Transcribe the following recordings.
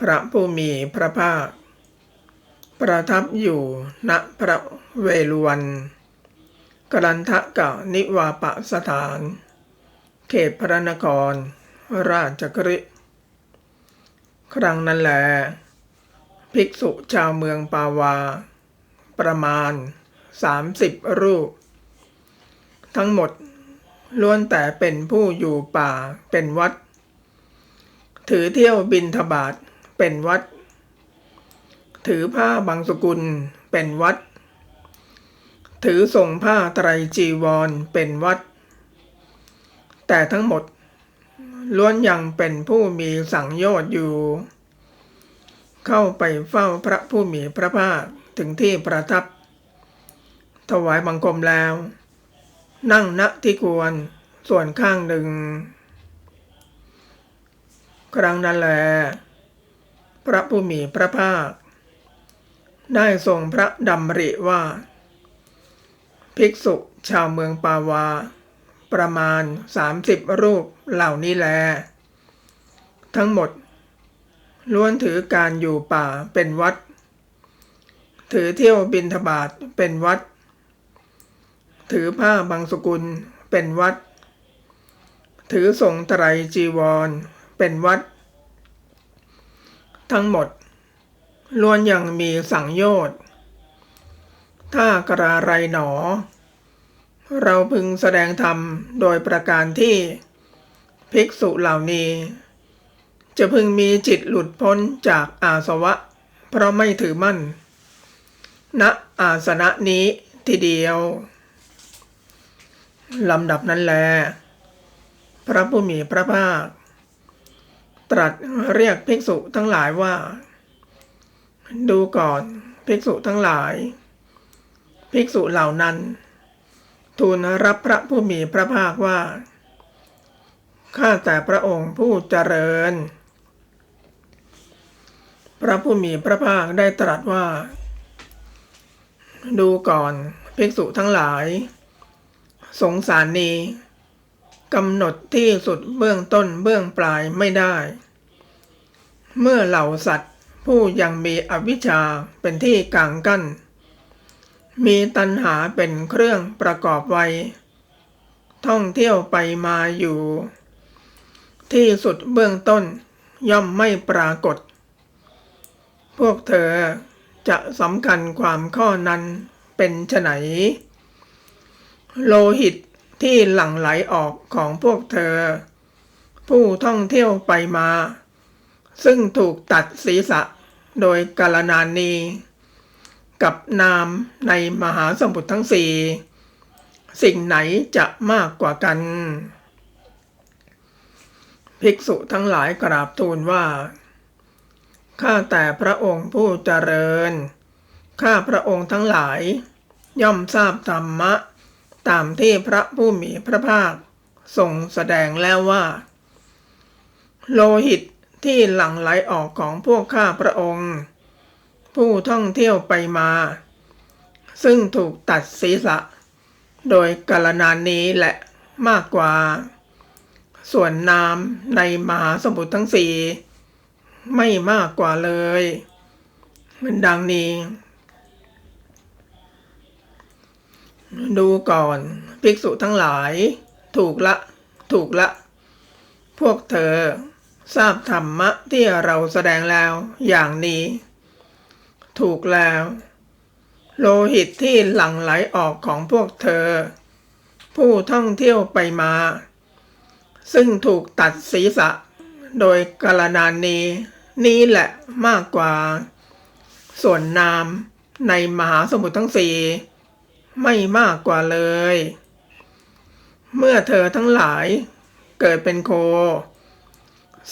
พระผู้มีพระภาค ประทับอยู่ณพระเวฬุวันกรันทะกะนิวาปสถาน เขตพระนคร ราชกฤห์ครั้งนั้นแหลภิกษุชาวเมืองปาวา ประมาณสามสิบรูป ทั้งหมดล้วนแต่เป็นผู้อยู่ป่าเป็นวัด ถือเที่ยวบินทบาท เป็นวัด ถือผ้าบางสกุลเป็นวัด ถือส่งผ้าไตรจีวรเป็นวัด แต่ทั้งหมดล้วนยังเป็นผู้มีสังโยชน์อยู่ เข้าไปเฝ้าพระผู้มีพระภาคถึงที่ประทับ ถวายบังคมแล้ว นั่งณที่ควรส่วนข้างหนึ่ง ครั้งนั้นแหละ พระผู้มีพระภาค ได้ทรงพระดำริว่า ภิกษุชาวเมืองปาวา ประมาณสามสิบรูปเหล่านี้แล ทั้งหมด ล้วนถือการอยู่ป่าเป็นวัด ถือเที่ยวบินทบาทเป็นวัด ถือผ้าบางสกุลเป็นวัด ถือส่งไตรจีวรเป็นวัด ทั้งหมดล้วนยังมีสังโยชน์ ถ้ากระไรหนอ เราพึงแสดงธรรมโดยประการที่ภิกษุเหล่านี้ จะพึงมีจิตหลุดพ้นจากอาสวะ เพราะไม่ถือมั่นณอาสนะนี้ทีเดียวลำดับนั้นแล พระผู้มีพระภาค ตรัสเรียกภิกษุทั้งหลายว่า ดูก่อนภิกษุทั้งหลาย ภิกษุเหล่านั้น ทูลรับพระผู้มีพระภาคว่า ข้าแต่พระองค์ผู้เจริญ พระผู้มีพระภาคได้ตรัสว่า ดูก่อนภิกษุทั้งหลาย สงสารนี้ กำหนดที่สุดเบื้องต้นเบื้องปลายไม่ได้ เมื่อเหล่าสัตว์ผู้ยังมีอวิชชาเป็นที่กลางกั้น มีตัณหาเป็นเครื่องประกอบไว้ ท่องเที่ยวไปมาอยู่ ที่สุดเบื้องต้นย่อมไม่ปรากฏ พวกเธอจะสำคัญความข้อนั้นเป็นไฉนโลหิต ที่หลั่งไหลออกของพวกเธอ ผู้ท่องเที่ยวไปมา ซึ่งถูกตัดศีรษะโดยกาลนานี กับนามในมหาสมุทรทั้งสี่สิ่งไหนจะมากกว่ากัน ภิกษุทั้งหลายกราบทูลว่า ข้าแต่พระองค์ผู้เจริญ ข้าพระองค์ทั้งหลาย ย่อมทราบธรรมะ ตามที่พระผู้มีพระภาคทรงแสดงแล้วว่า โลหิตที่หลั่งไหลออกของพวกข้าพระองค์ ผู้ท่องเที่ยวไปมา ซึ่งถูกตัดศีรษะ โดยกาลนานนี้แหละมากกว่า ส่วนนามในมหาสมุทรทั้งสี่ไม่มากกว่าเลยมันดังนี้ ดูก่อน ภิกษุทั้งหลาย ถูกละ ถูกละ พวกเธอ ทราบธรรมะที่เราแสดงแล้วอย่างนี้ ถูกแล้ว โลหิตที่หลั่งไหลออกของพวกเธอ ผู้ท่องเที่ยวไปมา ซึ่งถูกตัดศีรษะ โดยกาลนานีนี้แหละมากกว่า ส่วนนามในมหาสมุทรทั้งสี่ ไม่มากกว่าเลย เมื่อเธอทั้งหลายเกิดเป็นโค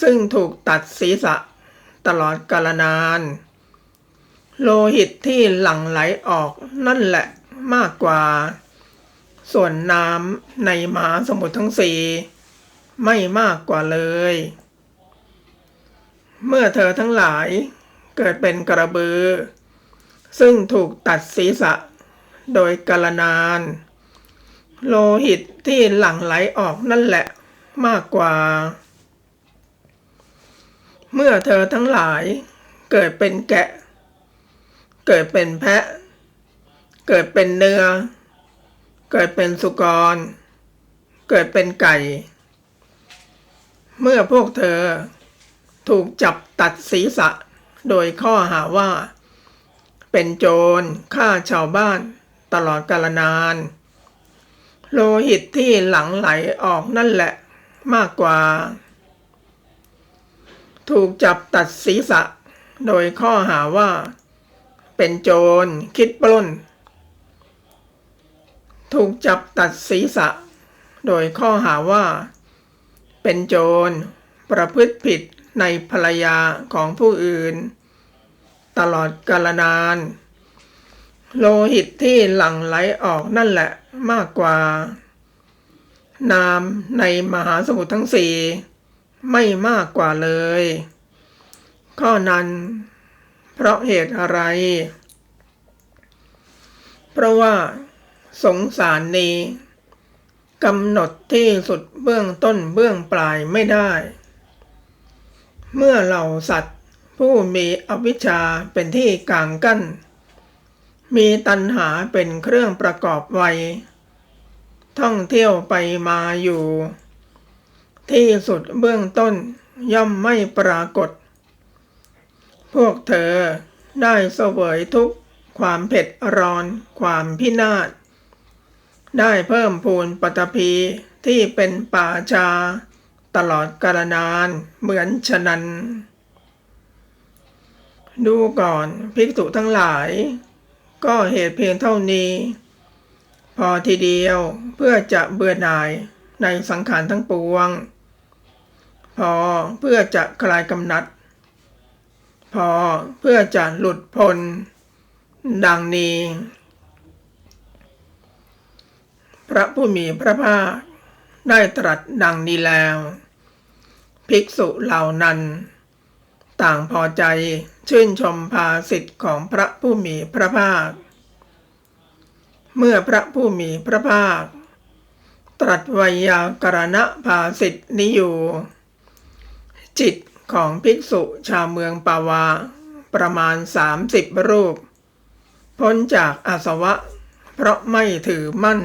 ซึ่งถูกตัดศีรษะตลอดกาลนาน โลหิตที่หลั่งไหลออกนั่นแหละมากกว่า ส่วนน้ำในมหาสมุทรทั้งสี่ไม่มากกว่าเลย เมื่อเธอทั้งหลายเกิดเป็นกระบือ ซึ่งถูกตัดศีรษะ โดยกาลนาน โลหิตที่หลั่งไหลออกนั่นแหละมากกว่าเมื่อมื่อเธอทั้งหลายเกิดเป็นแกะ เกิดเป็นแพะ เกิดเป็นเนื้อ เกิดเป็นสุกร เกิดเป็นไก่ เมื่อพวกเธอถูกจับตัดศีรษะโดยข้อหาว่า เป็นโจรฆ่าชาวบ้าน ตลอดกาลนาน โลหิตที่หลังไหลออกนั่นแหละมากกว่า ถูกจับตัดศีรษะ โดยข้อหาว่า เป็นโจรคิดปล้น ถูกจับตัดศีรษะ โดยข้อหาว่า เป็นโจรประพฤติผิดในภรรยาของผู้อื่น ตลอดกาลนาน โลหิตที่หลั่งไหลออกนั่นแหละมากกว่า นามในมหาสมุทรทั้งสี่ไม่มากกว่าเลย ข้อนั้น เพราะเหตุอะไร เพราะว่าสงสารนี้กำหนดที่สุดเบื้องต้นเบื้องปลายไม่ได้ เมื่อเหล่าสัตว์ผู้มีอวิชชาเป็นที่กลางกั้น มีตัณหาเป็นเครื่องประกอบไว้ท่องเที่ยวไปมาอยู่ ที่สุดเบื้องต้นย่อมไม่ปรากฏ พวกเธอได้เสวยทุกความเผ็ดร้อนความพินาศ ได้เพิ่มพูนปฐพีที่เป็นป่าชา ตลอดกาลนานเหมือนฉะนั้น ดูก่อนภิกษุทั้งหลาย ก็เหตุเพียงเท่านี้ พอทีเดียวเพื่อจะเบื่อหน่ายในสังขารทั้งปวง พอเพื่อจะคลายกำนัด พอเพื่อจะหลุดพ้นดังนี้ พระผู้มีพระภาคได้ตรัสดังนี้แล้ว ภิกษุเหล่านั้น ต่างพอใจชื่นชมภาสิทธิ์ของพระผู้มีพระภาค เมื่อพระผู้มีพระภาค ตรัสไวยากรณภาสิทธินี้อยู่ จิตของภิกษุชาวเมืองปาวา ประมาณสามสิบรูป พ้นจากอาสวะ เพราะไม่ถือมั่น